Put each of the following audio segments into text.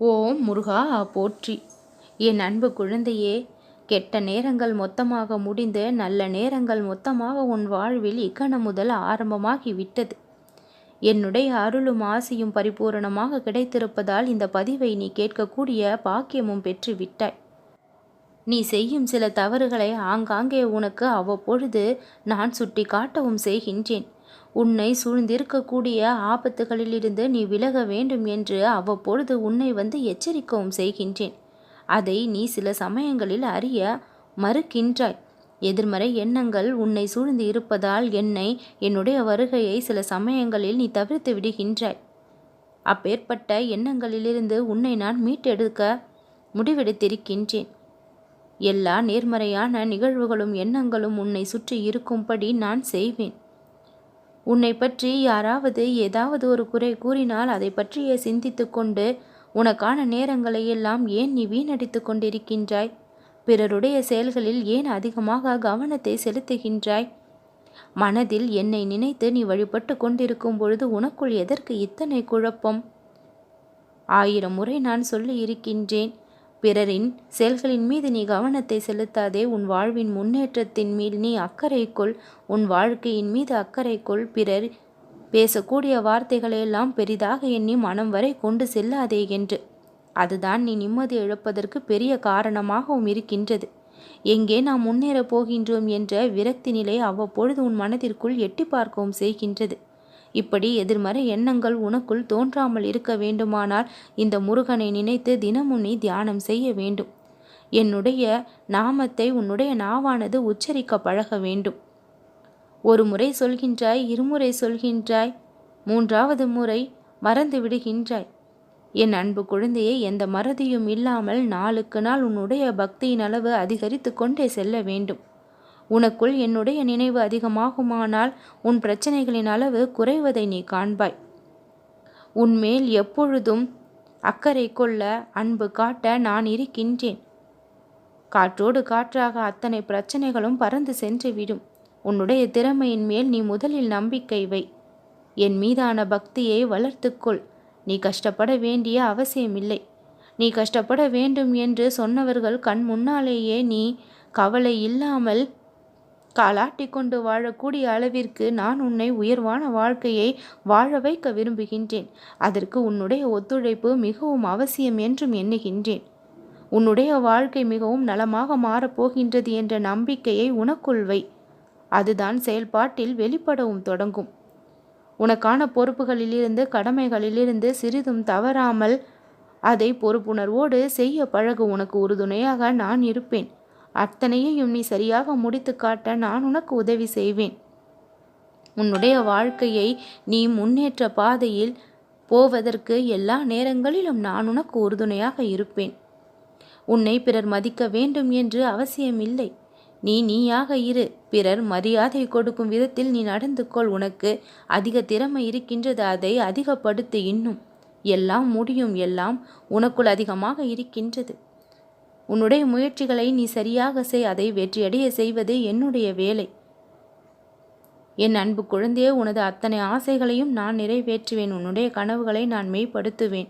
ஓம் முருகா போற்றி. என் அன்பு குழந்தையே கெட்ட நேரங்கள் மொத்தமாக முடிந்து நல்ல நேரங்கள் மொத்தமாக உன் வாழ்வில் இக்கணம் முதல் ஆரம்பமாகி விட்டது. என்னுடைய அருளும் ஆசையும் பரிபூரணமாக கிடைத்திருப்பதால் இந்த பதிவை நீ கேட்கக்கூடிய பாக்கியமும் பெற்று விட்டாய். நீ செய்யும் சில தவறுகளை ஆங்காங்கே உனக்கு அவ்வப்பொழுது நான் சுட்டி காட்டவும் செய்கின்றேன். உன்னை சூழ்ந்திருக்கக்கூடிய ஆபத்துகளிலிருந்து நீ விலக வேண்டும் என்று அவ்வப்பொழுது உன்னை வந்து எச்சரிக்கவும் செய்கின்றேன். அதை நீ சில சமயங்களில் அறிய மறுக்கின்றாய். எதிர்மறை எண்ணங்கள் உன்னை சூழ்ந்து இருப்பதால் என்னை என்னுடைய வருகையை சில சமயங்களில் நீ தவிர்த்து விடுகின்றாய். அப்பேற்பட்ட எண்ணங்களிலிருந்து உன்னை நான் மீட்டெடுக்க முடிவெடுத்திருக்கின்றேன். எல்லா நேர்மறையான நிகழ்வுகளும் எண்ணங்களும் உன்னை சுற்றி இருக்கும்படி நான் செய்வேன். உன்னை பற்றி யாராவது ஏதாவது ஒரு குறை கூறினால் அதை பற்றியே சிந்தித்து கொண்டு உனக்கான நேரங்களை எல்லாம் ஏன் நீ வீணடித்து கொண்டிருக்கின்றாய்? பிறருடைய செயல்களில் ஏன் அதிகமாக கவனத்தை செலுத்துகின்றாய்? மனதில் என்னை நினைத்து நீ வழிபட்டு கொண்டிருக்கும் பொழுது உனக்குள் எதற்கு இத்தனை குழப்பம்? ஆயிரம் முறை நான் சொல்லி இருக்கின்றேன் பிறரின் செயல்களின் மீது நீ கவனத்தை செலுத்தாதே. உன் வாழ்வின் முன்னேற்றத்தின் மீது நீ அக்கறைக்குள் உன் வாழ்க்கையின் மீது அக்கறைக்குள் பிறர் பேசக்கூடிய வார்த்தைகளையெல்லாம் பெரிதாக எண்ணி மனம் வரை கொண்டு செல்லாதே என்று. அதுதான் நீ நிம்மதி இழப்பதற்கு பெரிய காரணமாகவும் இருக்கின்றது. எங்கே நாம் முன்னேறப் போகின்றோம் என்ற விரக்தி நிலை அவ்வப்பொழுது உன் மனதிற்குள் எட்டி பார்க்கவும் செய்கின்றது. இப்படி எதிர்மறை எண்ணங்கள் உனக்குள் தோன்றாமல் இருக்க வேண்டுமானால் இந்த முருகனை நினைத்து தினமும் நீ தியானம் செய்ய வேண்டும். என்னுடைய நாமத்தை உன்னுடைய நாவானது உச்சரிக்க பழக வேண்டும். ஒரு முறை சொல்கின்றாய் இருமுறை சொல்கின்றாய் மூன்றாவது முறை மறந்து விடுகின்றாய். என் அன்பு குழந்தையை எந்த மறதியும் இல்லாமல் நாளுக்கு நாள் உன்னுடைய பக்தியின் அளவு அதிகரித்து கொண்டே செல்ல வேண்டும். உனக்குள் என்னுடைய நினைவு அதிகமாகுமானால் உன் பிரச்சனைகளின் அளவு குறைவதை நீ காண்பாய். உன்மேல் எப்பொழுதும் அக்கறை கொள்ள அன்பு காட்ட நான் இருக்கின்றேன். காற்றோடு காற்றாக அத்தனை பிரச்சனைகளும் பறந்து சென்றுவிடும். உன்னுடைய திறமையின் மேல் நீ முதலில் நம்பிக்கை வை. என் மீதான பக்தியை வளர்த்துக்கொள். நீ கஷ்டப்பட வேண்டிய அவசியமில்லை. நீ கஷ்டப்பட வேண்டும் என்று சொன்னவர்கள் கண் முன்னாலேயே நீ கவலை இல்லாமல் காலாட்டி கொண்டு வாழக்கூடிய அளவிற்கு நான் உன்னை உயர்வான வாழ்க்கையை வாழ வைக்க விரும்புகின்றேன். அதற்கு உன்னுடைய ஒத்துழைப்பு மிகவும் அவசியம் என்றும் எண்ணுகின்றேன். உன்னுடைய வாழ்க்கை மிகவும் நலமாக மாறப்போகின்றது என்ற நம்பிக்கையை உனக்குள் வை. அதுதான் செயல்பாட்டில் வெளிப்படவும் தொடங்கும். உனக்கான பொறுப்புகளிலிருந்து கடமைகளிலிருந்து சிறிதும் தவறாமல் அதை பொறுப்புணர்வோடு செய்ய பழகு உனக்கு உறுதுணையாக நான் இருப்பேன். அத்தனையையும் நீ சரியாக முடித்து காட்ட நான் உனக்கு உதவி செய்வேன். உன்னுடைய வாழ்க்கையை நீ முன்னேற்ற பாதையில் போவதற்கு எல்லா நேரங்களிலும் நான் உனக்கு உறுதுணையாக இருப்பேன். உன்னை பிறர் மதிக்க வேண்டும் என்று அவசியமில்லை. நீ நீயாக இரு. பிறர் மரியாதை கொடுக்கும் விதத்தில் நீ நடந்து கொள் உனக்கு அதிக திறமை இருக்கின்றது. அதை அதிகப்படுத்து இன்னும். எல்லாம் முடியும். எல்லாம் உனக்குள் அதிகமாக இருக்கின்றது. உன்னுடைய முயற்சிகளை நீ சரியாக செய் அதை வெற்றியடைய செய்வது என்னுடைய வேலை. என் அன்பு குழந்தையே உனது அத்தனை ஆசைகளையும் நான் நிறைவேற்றுவேன். உன்னுடைய கனவுகளை நான் மெய்ப்படுத்துவேன்.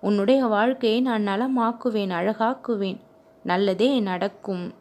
உன்னுடைய வாழ்க்கையை நான் நலமாக்குவேன் அழகாக்குவேன். நல்லதே நடக்கும்.